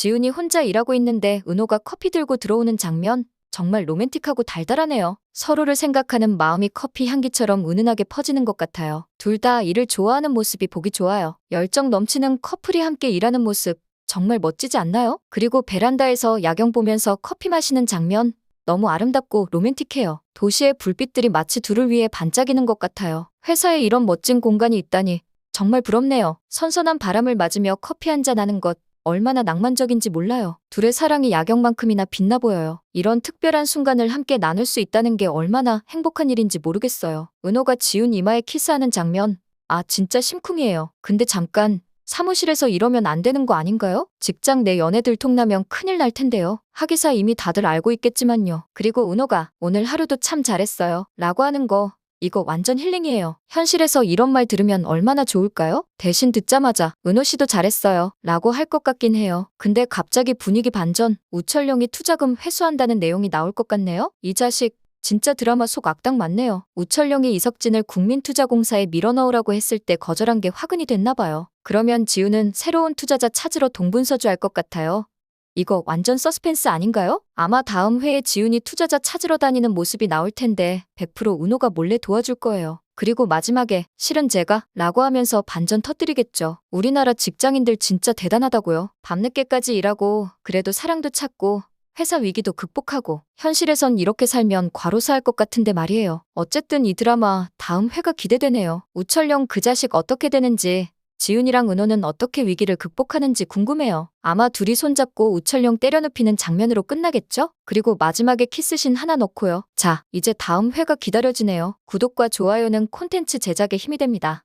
지훈이 혼자 일하고 있는데 은호가 커피 들고 들어오는 장면 정말 로맨틱하고 달달하네요. 서로를 생각하는 마음이 커피 향기처럼 은은하게 퍼지는 것 같아요. 둘 다 일을 좋아하는 모습이 보기 좋아요. 열정 넘치는 커플이 함께 일하는 모습 정말 멋지지 않나요? 그리고 베란다에서 야경 보면서 커피 마시는 장면 너무 아름답고 로맨틱해요. 도시의 불빛들이 마치 둘을 위해 반짝이는 것 같아요. 회사에 이런 멋진 공간이 있다니 정말 부럽네요. 선선한 바람을 맞으며 커피 한 잔 하는 것 얼마나 낭만적인지 몰라요. 둘의 사랑이 야경만큼이나 빛나 보여요. 이런 특별한 순간을 함께 나눌 수 있다는 게 얼마나 행복한 일인지 모르겠어요. 은호가 지훈 이마에 키스하는 장면. 아, 진짜 심쿵이에요. 근데 잠깐, 사무실에서 이러면 안 되는 거 아닌가요? 직장 내 연애 들통나면 큰일 날 텐데요. 하기사 이미 다들 알고 있겠지만요. 그리고 은호가 오늘 하루도 참 잘했어요. 라고 하는 거 이거 완전 힐링이에요. 현실에서 이런 말 들으면 얼마나 좋을까요? 대신 듣자마자 은호 씨도 잘했어요. 라고 할 것 같긴 해요. 근데 갑자기 분위기 반전, 우철룡이 투자금 회수한다는 내용이 나올 것 같네요? 이 자식, 진짜 드라마 속 악당 맞네요. 우철룡이 이석진을 국민투자공사에 밀어넣으라고 했을 때 거절한 게 화근이 됐나 봐요. 그러면 지우는 새로운 투자자 찾으러 동분서주할 것 같아요. 이거 완전 서스펜스 아닌가요? 아마 다음 회에 지훈이 투자자 찾으러 다니는 모습이 나올 텐데 100% 은호가 몰래 도와줄 거예요. 그리고 마지막에 실은 제가 라고 하면서 반전 터뜨리겠죠. 우리나라 직장인들 진짜 대단하다고요. 밤늦게까지 일하고 그래도 사랑도 찾고 회사 위기도 극복하고 현실에선 이렇게 살면 과로사할 것 같은데 말이에요. 어쨌든 이 드라마 다음 회가 기대되네요. 우철령 그 자식 어떻게 되는지 지훈이랑 은호는 어떻게 위기를 극복하는지 궁금해요. 아마 둘이 손잡고 우철령 때려눕히는 장면으로 끝나겠죠? 그리고 마지막에 키스신 하나 넣고요. 자, 이제 다음 회가 기다려지네요. 구독과 좋아요는 콘텐츠 제작에 힘이 됩니다.